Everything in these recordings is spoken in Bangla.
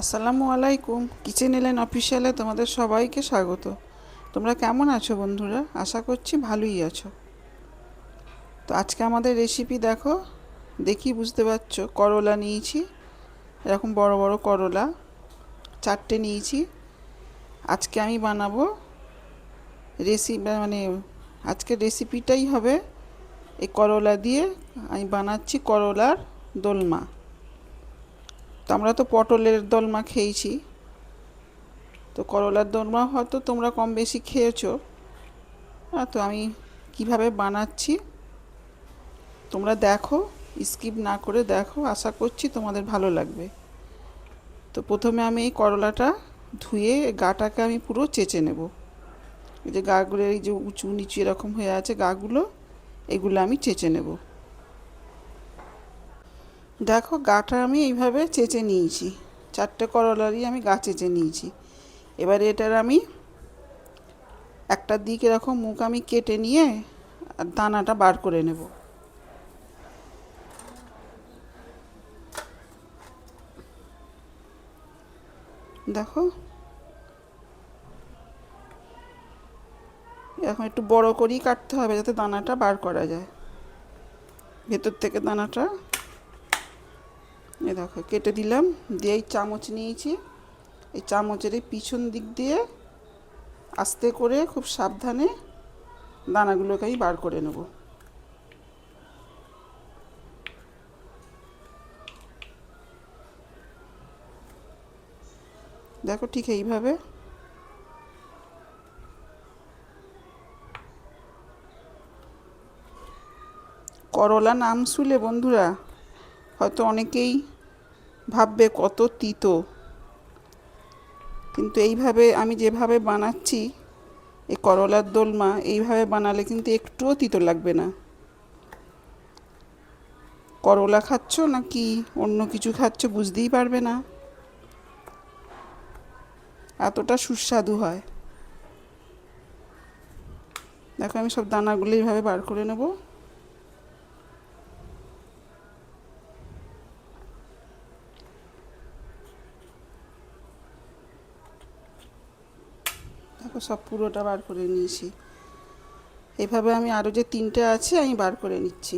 আসসালামু আলাইকুম। কিচেন এলেন অফিসিয়ালে তোমাদের সবাইকে স্বাগত। তোমরা কেমন আছো বন্ধুরা? আশা করছি ভালোই আছো। তো আজকে আমাদের রেসিপি দেখো। দেখি বুঝতে পারছ। করলা নিয়েছি। এরকম বড় বড় করলা। চারটে নিয়েছি। আজকে আমি বানাবো রেসিপি মানে আজকে রেসিপিটাই হবে এই করলা দিয়ে। আমি বানাচ্ছি করলার দোলমা। তো আমরা তো পটলের দলমা খেয়েছি। তো করলার দলমা হয়তো তোমরা কম বেশি খেয়েছো। তো আমি কীভাবে বানাচ্ছি? তোমরা দেখো স্কিপ না করে দেখো, আশা করছি তোমাদের ভালো লাগবে। তো প্রথমে আমি এই করলাটা ধুয়ে গাটাকে আমি পুরো চেঁচে নেব। এই যে গাগুলো, এই যে উঁচু নিচু এরকম হয়ে আছে গাগুলো, এগুলো আমি চেঁচে নেব। দেখো গাটা আমি এইভাবে চেঁচে নিয়েছি। চারটে করলারই আমি গা চেঁচে নিয়েছি। এবার এটার আমি একটা দিক এরকম মুখ আমি কেটে নিয়ে দানাটা বার করে নেব। দেখো। এখন একটু বড় করেই কাটতে হবে যাতে দানাটা বার করা যায়। ভেতর থেকে দানাটা এ দেখো, কেটে দিলাম, দিয়ে এই চামচ নিয়েছি। এই চামচের এই পিছন দিক দিয়ে আস্তে করে খুব সাবধানে দানাগুলোকে আমি বার করে নেব। দেখো ঠিক এইভাবে। করলা নাম শুলে বন্ধুরা, হয়তো অনেকেই ভাববে কত তিতো। কিন্তু এইভাবে আমি যেভাবে বানাচ্ছি এই করলার দোলমা, এইভাবে বানালে কিন্তু একটুও তিতো লাগবে না। করলা খাচ্ছ নাকি অন্য কিছু খাচ্ছ বুঝতেই পারবে না। এতটা সুস্বাদু হয়। দেখো আমি সব দানাগুলো এইভাবে বার করে নেব দেখো সব পুরোটা বার করে নিয়েছি। এভাবে আমি আরও যে তিনটে আছে, আমি বার করে নিচ্ছি।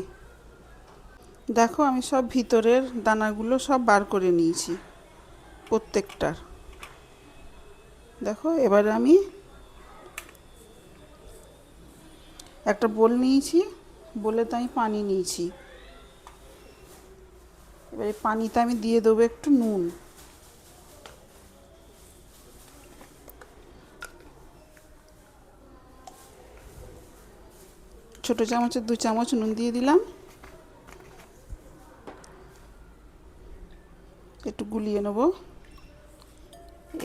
দেখো, আমি সব ভিতরের দানাগুলো সব বার করে নিয়েছি, প্রত্যেকটার। দেখো, এবারে আমি একটা বোল নিয়েছি বলেতে আমি পানি নিয়েছি। এবারে পানিতে আমি দিয়ে দেবো একটু নুন। ছোটো চামচের দু চামচ নুন দিয়ে দিলাম। একটু গুলিয়ে নেব।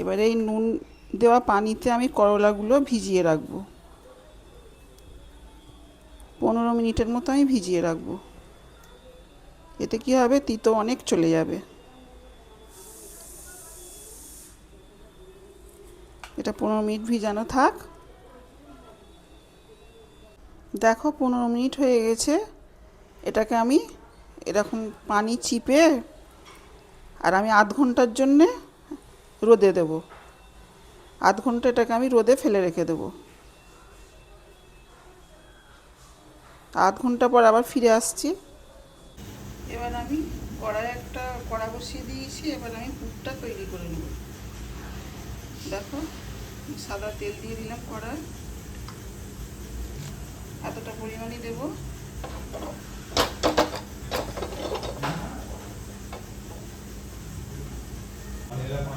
এবারে এই নুন দেওয়া পানিতে আমি করলাগুলো ভিজিয়ে রাখব। পনেরো মিনিটের মতো আমি ভিজিয়ে রাখব। এতে কি হবে? তিতো অনেক চলে যাবে। এটা পনেরো মিনিট ভিজানো থাক। দেখো, পনেরো মিনিট হয়ে গেছে। এটাকে আমি এরকম পানি চিপে আর আমি আধ ঘণ্টার জন্যে রোদে দেব। আধ ঘণ্টা এটাকে আমি রোদে ফেলে রেখে দেব। আধ ঘণ্টা পর আবার ফিরে আসছি। এবার আমি কড়াই একটা কড়া বসিয়ে দিয়েছি। এবার আমি পুরটা তৈরি করে নেব। দেখো, সাদা তেল দিয়ে দিলাম কড়ায় এতটা পরিমাণই দেব।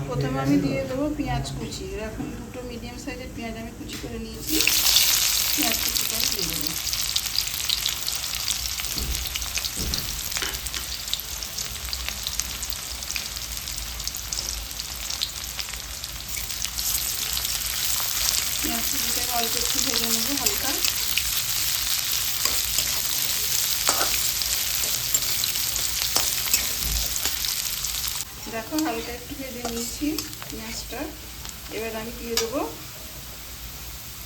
প্রথমে আমি দিয়ে দেবো পেঁয়াজ কুচি। এখন দুটো মিডিয়াম সাইজের পেঁয়াজ আমি কুচি করে নিয়েছি। পেঁয়াজ কুচিটা দিয়ে দেবো। পেঁয়াজ কুচিটাকে অল্প একটু ভেজে নেব হালকা। দেখো হালকা একটু ভেজে নিয়েছি পেঁয়াজটা। এবার আমি দিয়ে দেবো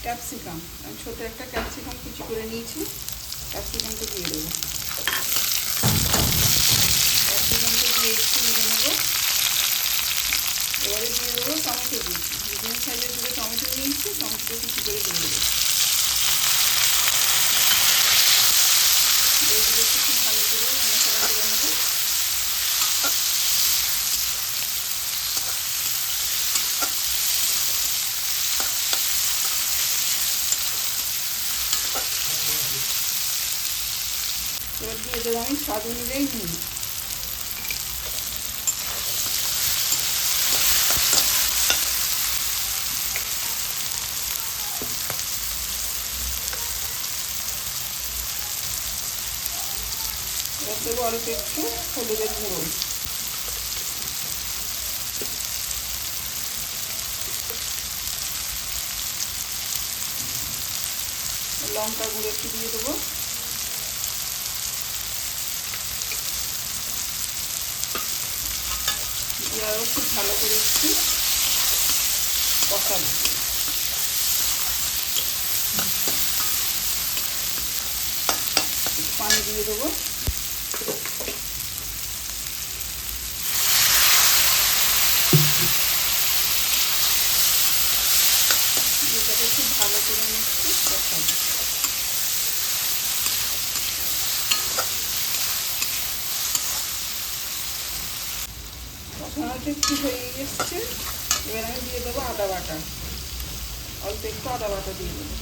ক্যাপসিকাম। আমি ছোটো একটা ক্যাপসিকাম কুচি করে নিয়েছি, ক্যাপসিকামটা দিয়ে দেবো। ক্যাপসিকামটা দিয়ে একটু ভেজে নেব। এবারে দিয়ে দেবো টমেটো দিই মিডিয়াম সাইজের দুটো টমেটো নিয়েছি টমেটো কুচি করে দিয়ে দেবো এগুলো একটু খুব ভালো করে নাড়াচাড়া করে নেব এবার আমি স্বাদ অনুযায়ী এবার দেবো অল্প একটু হলুদের গুঁড়ো। লঙ্কা গুঁড়ো একটু দিয়ে দেবো। দিয়ে খুব ভালো করে একটু কষাবো। পানি দিয়ে দেবো। এটাকে খুব ভালো করে আমি একটু কষাবো। কষানোটা একটু হয়ে এসছে এবার আমি দিয়ে দেবো আদা বাটা। অল্প একটু আদা বাটা দিয়ে দেবো।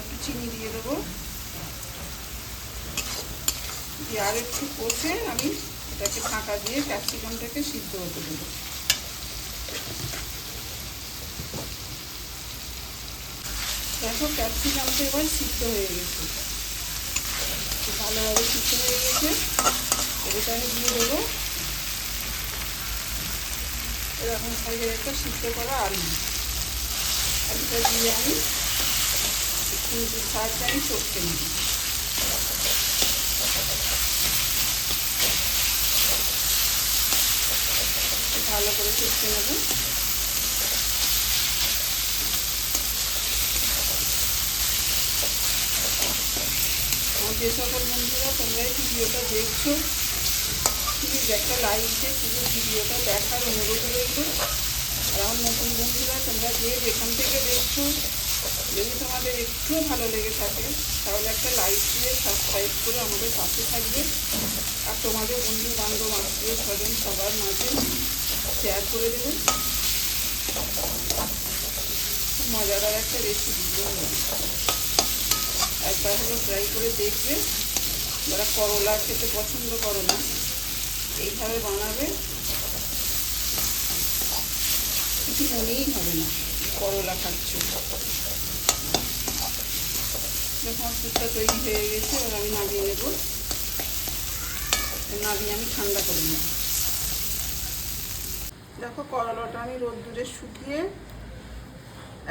একটু চিনি দিয়ে দেবো। দিয়ে আর একটু কষে আমি এটাকে ফাঁকা দিয়ে ক্যাপসিকামটাকে সিদ্ধ হতে দেবো। দেখো ক্যাপসিকামটা এবার সিদ্ধ হয়ে গেছে। ভালোভাবে সিদ্ধ হয়ে গেছে। এটা আমি দিয়ে দেবো। এরকম সাইজের একটা সিদ্ধ করা আলু। আলুটা দিয়ে আমি একটু সাহায্যে আমি চটকে নিই ভালো করে চটকে নেব। যে সকল বন্ধুরা, তোমরা এই ভিডিওটা দেখছ। প্লিজ একটা লাইক দিয়ে পুরো ভিডিওটা দেখার অনুরোধ রইল। আর আমার নতুন বন্ধুরা, তোমরা যে যেখান থেকে দেখছ, যদি তোমাদের একটুও ভালো লেগে থাকে, তাহলে একটা লাইক দিয়ে সাবস্ক্রাইব করে আমাদের পাশে থাকবে। আর তোমাদের বন্ধু বান্ধব আত্মীয় স্বজন সবার মাঝে শেয়ার করে দেবে। মজাদার একটা রেসিপি একবার হলো ট্রাই করে দেখবে। যারা করলা খেতে পছন্দ করো না, এইভাবে বানাবে। কিছু মনেই হবে না, করলা খাচ্ছ। যখন দুধটা তৈরি হয়ে গেছে, এবার আমি নামিয়ে নেব। নামিয়ে আমি ঠান্ডা করে নেব। দেখো, করলাটা আমি রোদ্দুরে শুকিয়ে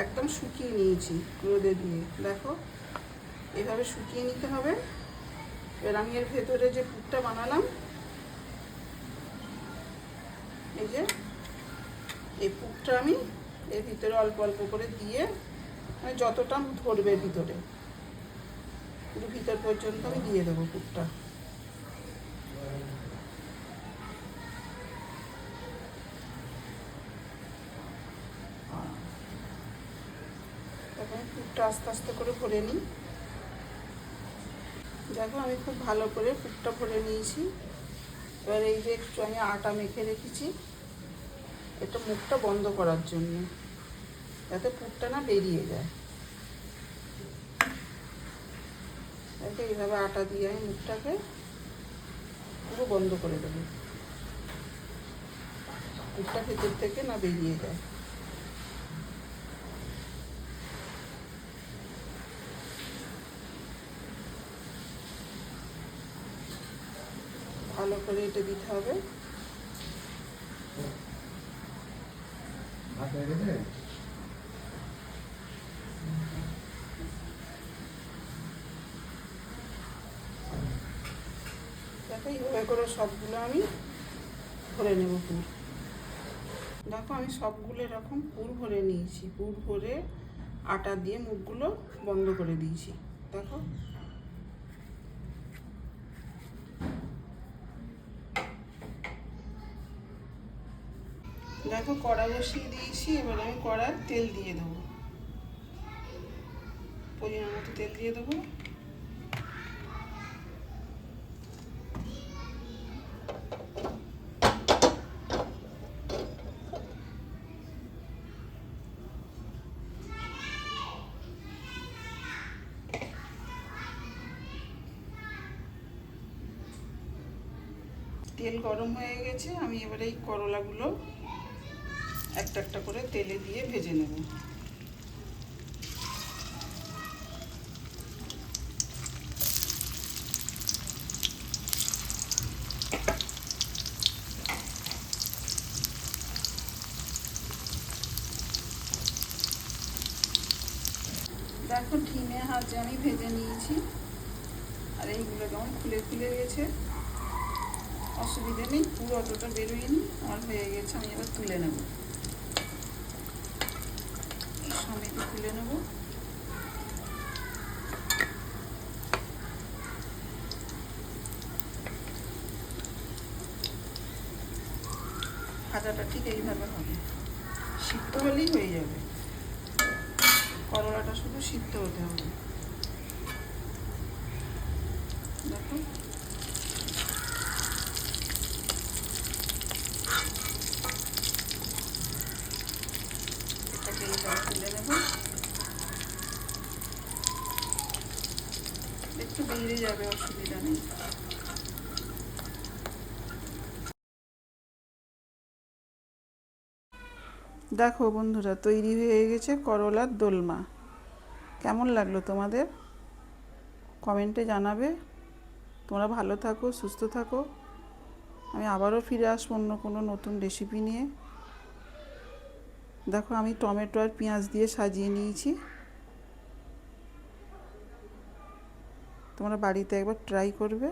একদম শুকিয়ে নিয়েছি, রোদে দিয়ে। দেখো এভাবে শুকিয়ে নিতে হবে। এবার ভেতরে যে পুরটা বানালাম, এই যে, এই পুরটা আমি এর ভিতরে অল্প অল্প করে দিয়ে মানে যতটা ধরবে ভিতরে পুরো ভিতর পর্যন্ত আমি দিয়ে দেবো পুরটা। তখন আস্তে আস্তে করে ভরে নিই। দেখো, আমি খুব ভালো করে পুরটা ভরে নিয়েছি। এবার এই যে একটু আমি আটা মেখে রেখেছি, এটা মুখটা বন্ধ করার জন্য, যাতে পুরটা না বেরিয়ে যায়। দেখো, এইভাবে আটা দিয়ে আমি মুখটাকে পুরো বন্ধ করে দেবো। পুরটা ভেতর থেকে না বেরিয়ে যায় ভালো করে এটা দিতে হবে। দেখো, এইভাবে করে সবগুলো আমি ভরে নেব পুর। দেখো, আমি সবগুলো এরকম পুর ভরে নিয়েছি। পুর ভরে আটা দিয়ে মুখগুলো বন্ধ করে দিয়েছি। দেখো দেখো, কড়া বসিয়ে দিয়েছি, এবার আমি কড়ার তেল দিয়ে দেবো। পরিমাণ মতো তেল দিয়ে দেবো। তেল গরম হয়ে গেছে, আমি এবারে এই করলাগুলো একটা একটা করে তেলে দিয়ে ভেজে নেব। দেখো ঠিনে হাতে আমি ভেজে নিয়েছি। আর এইগুলো কেমন খুলে খুলে গেছে, অসুবিধে নেই, পুরো অতটা বেরোয়নি, আমার হয়ে গেছে, আমি এবার তুলে নেব। তুলে নেব। ভাজাটা ঠিক এইভাবে হবে। সিদ্ধ হলেই হয়ে যাবে। করলাটা শুধু সিদ্ধ হতে হবে দেখো এটাকে এইভাবে তুলে নেব একটু বেরিয়ে যাবে, অসুবিধা নেই। দেখো বন্ধুরা, তৈরি হয়ে গেছে করলার দোলমা। কেমন লাগল তোমাদের? কমেন্টে জানাবে। তোমরা ভালো থাকো, সুস্থ থাকো। আমি আবারও ফিরে আসব অন্য কোনো নতুন রেসিপি নিয়ে। দেখো আমি টমেটো আর পেঁয়াজ দিয়ে সাজিয়ে নিয়েছি। তোমরা বাড়িতে একবার ট্রাই করবে।